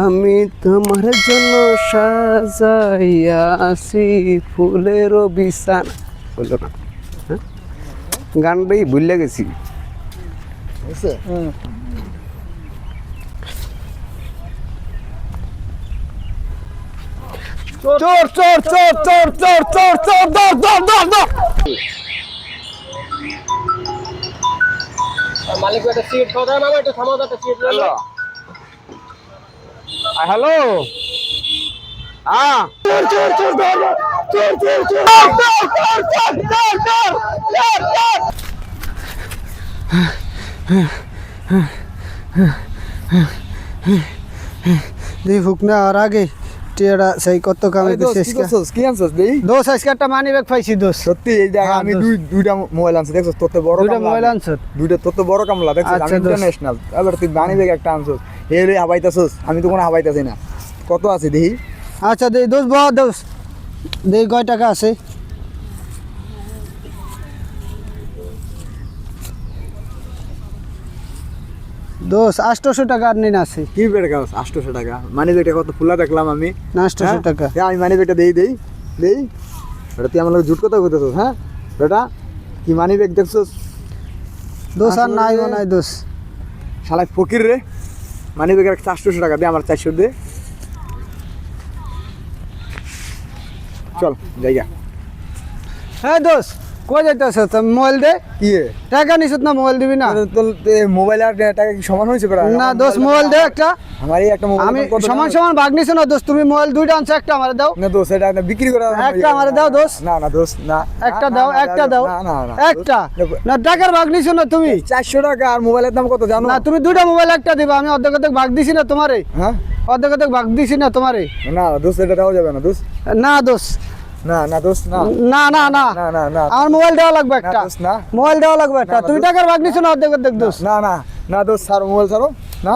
আমি তোমার জন্য সাজাইয়াছি ফুলের বিছান। বলল না। হ্যাঁ? গানটাই ভুলে গেছি। চোর চোর চোর চোর চোর চোর চোর দর দর দর দর মালিক একটা সিট খাওয়া দাওয়া মামা একটু থামাও তো একটা সিট দি ফুকনা আর আগে সেই কত কামে শেষ কা। আনছস দেই? মানি ব্যাগ পাইছি সত্যি এই দেখ হ্যাঁ, আমি দুই দুইটা মোবাইল আনছি দেখছস তোর তো বড় দুইটা কামলা মোবাইল আমি। দুইটা তোর তো বড় কামলা দেখছস আচ্ছা, আমি ইন্টারন্যাশনাল তুই ব্যাগ একটা আনছস। হে রে হাবাইতাছস আমি তো কোনো হাবাইতাছি না। কত আছে দেহি আচ্ছা দে দোষ বহু দোষ। দে কয় টাকা আছে? দোষ আটশোশো টাকা আর নিন আছে। কি বেড়ে গাছ? আটশোশো টাকা। মানি ব্যাগটা কত ফুলা দেখলাম আমি। না আটশোশো হ্যাঁ? টাকা। হ্যাঁ, আমি মানি ব্যাগটা দেই দেই দেই। এটা তুই আমার জুট কথা কইতেছস হ্যাঁ? বেটা কি মানি ব্যাগ দেখছস? দোষ আর নাই ও নাই দোষ। শালা ফকির রে। মানি ব্যাগের চারশোশো টাকা দে আমার চারশো দে। চল জায়গা হ্যাঁ দোষ কই যাইতেছ? তুমি মোবাইল দে। কি টাকা নিছত না মোবাইল দিবি না? মোবাইল আর টাকা কি সমান হয়েছে না দোষ মোবাইল দে একটা। আমার এই একটা মোবাইল আমি সমান সমান ভাগ নিছো না দোষ তুমি মোবাইল দুইটা আনছো একটা আমারে দাও। না দোষ এটা বিক্রি করা একটা আমারে দাও দোষ। না না দোষ না। একটা দাও একটা দাও। না না না একটা। না টাকার ভাগ নিছো না তুমি? চারশো টাকা আর মোবাইলের দাম কত জানো? না তুমি দুইটা মোবাইল একটা দিবা আমি অর্ধেক অর্ধেক ভাগ দিছি না তোমারে। হ্যাঁ? অর্ধেক অর্ধেক ভাগ দিছি না তোমারে। না দোষ এটা দেওয়া যাবে না দোষ না দোষ না না দোষ না। না না না। না না আমার মোবাইল দেওয়া লাগবে একটা। না। মোবাইল দেওয়া লাগবে একটা। তুই। টাকার ভাগ নিছ না অর্ধেক অর্ধেক দোষ না না না দোষ ছাড়ো মোবাইল ছাড়ো। না?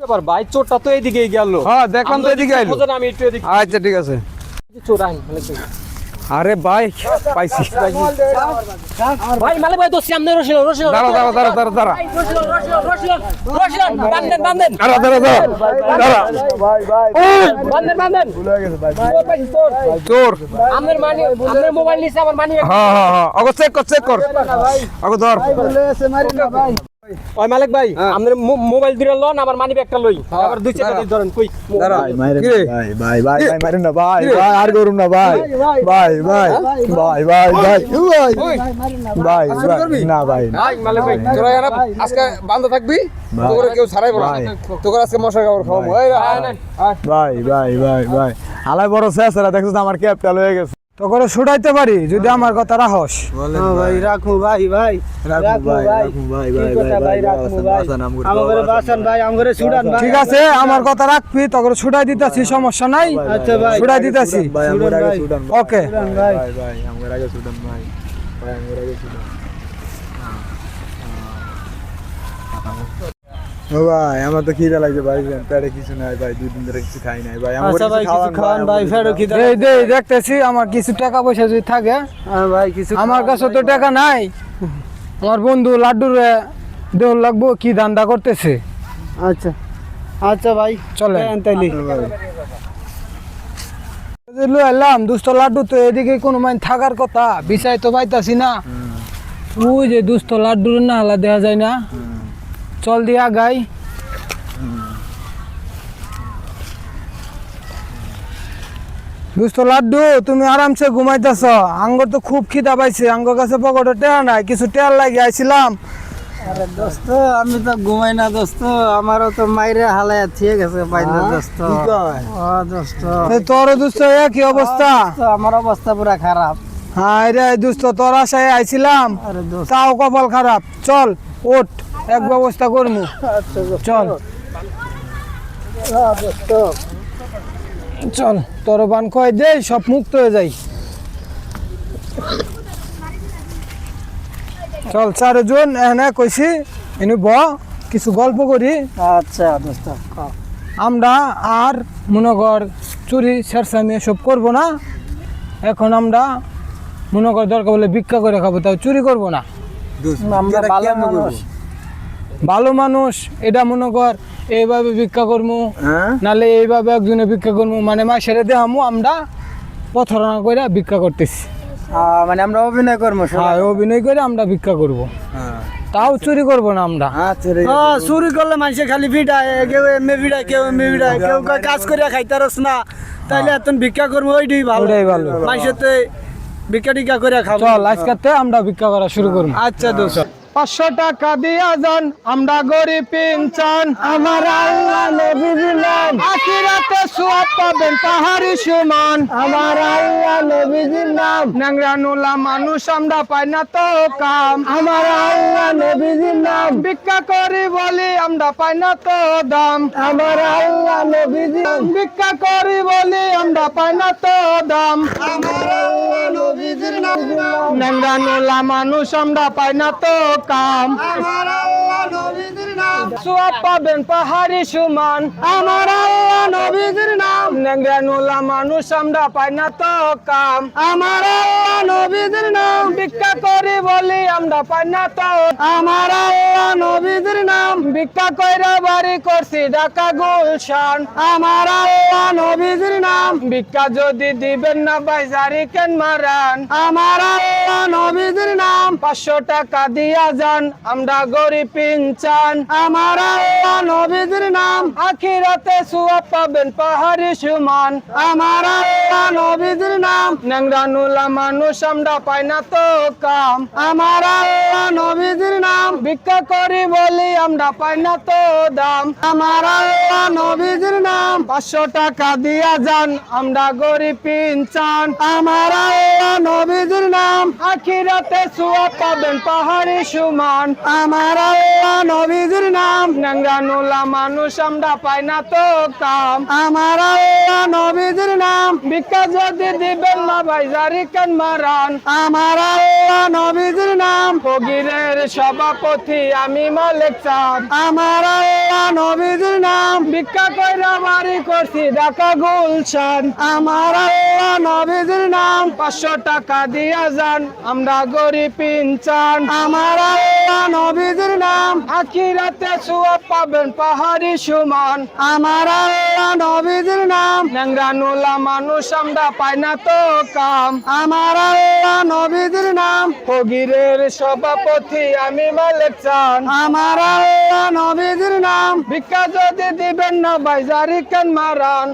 ব্যাপার ভাই? চোরটা তো এইদিকেই গেল। হ্যাঁ দেখলাম তো এদিকে আইলো। আমি একটু এদিকে আচ্ছা ঠিক আছে। চোর আইন ভাই। আরে ভাই পাইছি। ভাই মালিক ভাই তো সামনে রসিল রসিল। দাঁড়া দাঁড়া দাঁড়া দাঁড়া দাঁড়া। রসিল রসিল রসিল রসিল। বান্ধেন বান্ধেন দাঁড়া দাঁড়া দাঁড়া। দাঁড়া ভাই ভাই বান্ধেন বান্ধেন ভুলে গেছে ভাই। পাইছি চোর চোর আমার মানি আমার মোবাইল নিছে আমার মানি। হ্যাঁ হ্যাঁ হ্যাঁ। অগো চেক কর চেক কর। অগো ধর। ওই মালিক ভাই আপনার মোবাইল লন আমার মানি ব্যাগটা লই আবার দুই চারটা দিয়ে ধরেন কই ভাই ভাই ভাই ভাই মাইরেন না ভাই ভাই আর করুন না ভাই ভাই ভাই ভাই ভাই ভাই ভাই ভাই না ভাই না। ভাই মালিক ভাই তোরা এরা আজকে বান্ধ থাকবি তোরা কেউ ছাড়াই বড়। তোরা আজকে মশা খাবার খাওয়াবো। ভাই ভাই ভাই ভাই হালাই বড় শেষ এরা দেখছিস আমার ক্যাপটা লয়ে গেছে তো করে ছুটাইতে পারি যদি আমার কথা রাখস। হ্যাঁ ভাই রাখু ভাই ভাই। রাখু ভাই ভাই। ভাই আমারে বাসান ভাই আমারে ছুটান ভাই। ঠিক আছে আমার কথা রাখবি তখন ছুটাই দিতেছি সমস্যা নাই। আচ্ছা ভাই ছুটাই দিতেছি। ওকে। ভাই। ভাই আমার আগে সুডান ভাই। ভাই আমার আগে সুডান ও ভাই আমার তো খিদে লাগছে ভাই পেটে কিছু নাই ভাই দুই দিন ধরে কিছু খাই নাই ভাই। আমার আচ্ছা ভাই কিছু খাওয়ান ভাই ফেরো কি এই দে দেখতেছি আমার কিছু টাকা পয়সা যদি থাকে হ্যাঁ ভাই কিছু আমার কাছে তো টাকা নাই। আমার বন্ধু লাড্ডুর দেহ লাগবো কি ধান্দা করতেছে? আচ্ছা আচ্ছা ভাই চলে দেন তাইলে। লু এলাম দুস্থ লাড্ডু তো এদিকে কোনো মাইন থাকার কথা বিষয় তো পাইতাছি না। ওই যে দুস্থ লাড্ডুর না হালা দেখা যায় না। চল দিয়া গাই। দুস্থ লাড্ডু তুমি আরামসে ঘুমাইতেছ। আঙ্গর তো খুব খিদা পাইছে আঙ্গর কাছে পকেটে টেয়া নাই কিছু টেয়ার লাগি আইছিলাম। আরে দোস্ত আমি তো ঘুমাই না দোস্ত আমারও তো মাইরে হালায় ঠিক আছে পাইলে দোস্ত। ও দোস্ত। এই তোর দুস্থ কি অবস্থা। আমার অবস্থা পুরা খারাপ। হ্যাঁ রে দুস্থ তোর আশায় আইছিলাম। তাও কপাল খারাপ। চল ওঠ এক ব্যবস্থা করমু। আচ্ছা চল। হ্যাঁ, চল তোর বান কয় দে সব মুক্ত হয়ে যাই। চল চারজন এখানে কইছি এনে ব কিছু গল্প করি। আচ্ছা দোস্ত আমরা আর মনে কর চুরি ছেড়সামি এসব করব না। এখন আমরা মনে দরকার বলে ভিক্ষা করে খাব তাও চুরি করব না। আমরা ভালো মানুষ। ভালো মানুষ এটা মনে কর এইভাবে ভিক্ষা করব হ্যাঁ? নালে এইভাবে একজনে ভিক্ষা করব মানে মাসেরে দেহামু আমরা প্রতারণা করে ভিক্ষা করতেছি। মানে আমরা অভিনয় করব হ্যাঁ অভিনয় করে আমরা ভিক্ষা করব। তাও চুরি করব না আমরা। হ্যাঁ চুরি করলে মানুষে খালি ভিড়ায় কেউ এমনি ভিড়ায় কেউ এমনি ভিড়ায় কেউ কাজ করে খাইতারস না। তাইলে এত ভিক্ষা করব ওইটাই ভালো। ভালো। মানুষের ভিক্ষা টিকা করে খাব। চল আজকে আমরা ভিক্ষা করা শুরু করব আচ্ছা দোস্ত। পাঁচশো টাকা দিয়া যান আমরা গরিব পিনচান আমার আল্লাহ নবী দিলাম আখিরাতে সোয়াব পাবেন পাহাড়ি সমান। আমার আল্লাহ নবী দিলাম ন্যাংরা নোলা মানুষ আমরা পাই না তো কাম। আমার আল্লাহ নবী দিলাম ভিক্ষা করি বলি আমরা পাই না তো দাম। আমার আল্লাহ নবী দিলাম ভিক্ষা করি বলি আমরা পাই না তো দাম। আমার আল্লাহ নবী ন্যাংরা নোলা মানুষ আমরা পাই না তো কাম। সোয়াব পাবেন পাহাড়ি সুমান। আমার আল্লাহ নবীদের নাম। মানুষ আমরা পাই না তো কাম। আমার আল্লাহ নবীদের নাম ভিক্ষা করি বলি আমরা পাই না তো আমার আল্লাহ নবীদের নাম ভিক্ষা কইরা বাড়ি করছি ঢাকা গুলশান। আমার আল্লাহ নবীদের নাম ভিক্ষা যদি দিবেন না ভাই কেন মারান। আমার আল্লাহ নবীদের পাঁচশো টাকা দিয়া যান, আমরা গরিব পিনচান আমার আল্লাহ নাম আখিরাতে পাবেন পাহাড়ি আমার মানুষ, আমরা পাই না তো কাম। আমার নাম ভিক্ষা করি বলি, আমরা পাই না তো দাম। আমার আল্লাহ নাম পাঁচশো টাকা দিয়া যান, আমরা গরিব পিনচান আমার নবীদের নাম আখিরাতে সুয়া পাবেন পাহাড়ে সমান। আমার আল্লাহ নবীদের নাম। নাঙ্গানুলা নোলা মানুষ আমরা পাই না তো কাম আমার আল্লাহ নবীদের নাম। বিকাশ যদি দিবেন না ভাই জারি কেন মারান। আমার আল্লাহ নবীদের নাম। ফকিরের সভাপতি আমি মালিক চাঁদ। আমার আল্লাহ নবীদের নাম। ভিক্ষা কইরা বাড়ি করছি ঢাকা গুলশান। আমার আল্লাহ নবীদের নাম। পাঁচশো টাকা দিয়া যান আমরা গরিব পিনচান আমার আল্লাহ নবীদের নাম। আখিরাতে সুয়া পাবেন পাহাড়ি সমান। আমার আল্লাহ নবীদের নাম। ন্যাংরা নোলা মানুষ আমরা পাই না তো কাম। আমার আল্লাহ নবীদের নাম ফকিরের সভাপতি আমি মালিক চান। আমার আল্লাহ নবীজির নাম। ভিক্ষা যদি দিবেন না ভাই জারি কেন মারান?